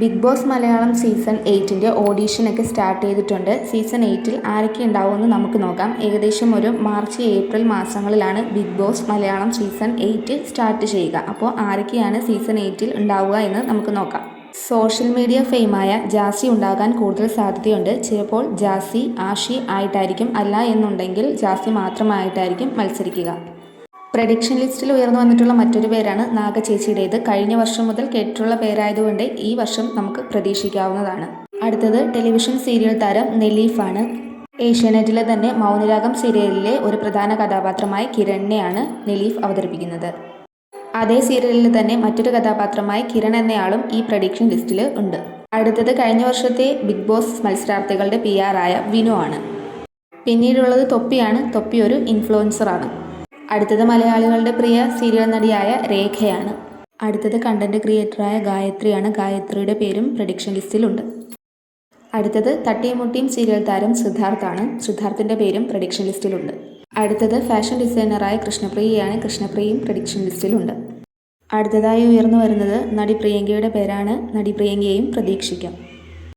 Big Boss Malayalam season എയ്റ്റിന്റെ ഓഡീഷനൊക്കെ start ചെയ്തിട്ടുണ്ട്. സീസൺ എയ്റ്റിൽ ആരൊക്കെ ഉണ്ടാവുമെന്ന് നമുക്ക് നോക്കാം. ഏകദേശം ഒരു മാർച്ച് ഏപ്രിൽ മാസങ്ങളിലാണ് Bigg Boss Malayalam season eight start ചെയ്യുക. അപ്പോൾ ആരൊക്കെയാണ് സീസൺ എയ്റ്റിൽ ഉണ്ടാവുക എന്ന് നമുക്ക് നോക്കാം. സോഷ്യൽ മീഡിയ ഫെയിമായ ജാസി ഉണ്ടാകാൻ കൂടുതൽ സാധ്യതയുണ്ട്. ചിലപ്പോൾ ജാസി ആഷി ആയിട്ടായിരിക്കും. അല്ല എന്നുണ്ടെങ്കിൽ ജാസി മാത്രമായിട്ടായിരിക്കും മത്സരിക്കുക. പ്രഡിക്ഷൻ ലിസ്റ്റിൽ ഉയർന്നു വന്നിട്ടുള്ള മറ്റൊരു പേരാണ് നാഗ ചേച്ചിയുടേത്. കഴിഞ്ഞ വർഷം മുതൽ കേട്ടിട്ടുള്ള പേരായതുകൊണ്ട് ഈ വർഷം നമുക്ക് പ്രതീക്ഷിക്കാവുന്നതാണ്. അടുത്തത് ടെലിവിഷൻ സീരിയൽ താരം നെലീഫാണ്. ഏഷ്യാനെറ്റിലെ തന്നെ മൗനരാഗം സീരിയലിലെ ഒരു പ്രധാന കഥാപാത്രമായ കിരണിനെയാണ് നെലീഫ് അവതരിപ്പിക്കുന്നത്. അതേ സീരിയലിൽ തന്നെ മറ്റൊരു കഥാപാത്രമായ കിരൺ എന്നയാളും ഈ പ്രഡിക്ഷൻ ലിസ്റ്റിൽ ഉണ്ട്. അടുത്തത് കഴിഞ്ഞ വർഷത്തെ ബിഗ് ബോസ് മത്സരാർത്ഥികളുടെ പി ആയ വിനു ആണ്. പിന്നീടുള്ളത് തൊപ്പിയാണ്. തൊപ്പി ഒരു ഇൻഫ്ലുവൻസറാണ് അടുത്തത് മലയാളികളുടെ പ്രിയ സീരിയൽ നടിയായ രേഖയാണ്. അടുത്തത് കണ്ടന്റ് ക്രിയേറ്ററായ ഗായത്രിയാണ്. ഗായത്രിയുടെ പേരും പ്രഡിക്ഷൻ ലിസ്റ്റിലുണ്ട് അടുത്തത് തട്ടിയും മുട്ടിയും സീരിയൽ താരം സിദ്ധാർത്ഥാണ് സിദ്ധാർത്ഥിന്റെ പേരും പ്രഡിക്ഷൻ ലിസ്റ്റിലുണ്ട് അടുത്തത് ഫാഷൻ ഡിസൈനറായ കൃഷ്ണപ്രിയയാണ്. കൃഷ്ണപ്രിയയും പ്രഡിക്ഷൻ ലിസ്റ്റിലുണ്ട് അടുത്തതായി ഉയർന്നു വരുന്നത് നടി പ്രിയങ്കയുടെ പേരാണ്. നടി പ്രിയങ്കയെയും പ്രതീക്ഷിക്കാം.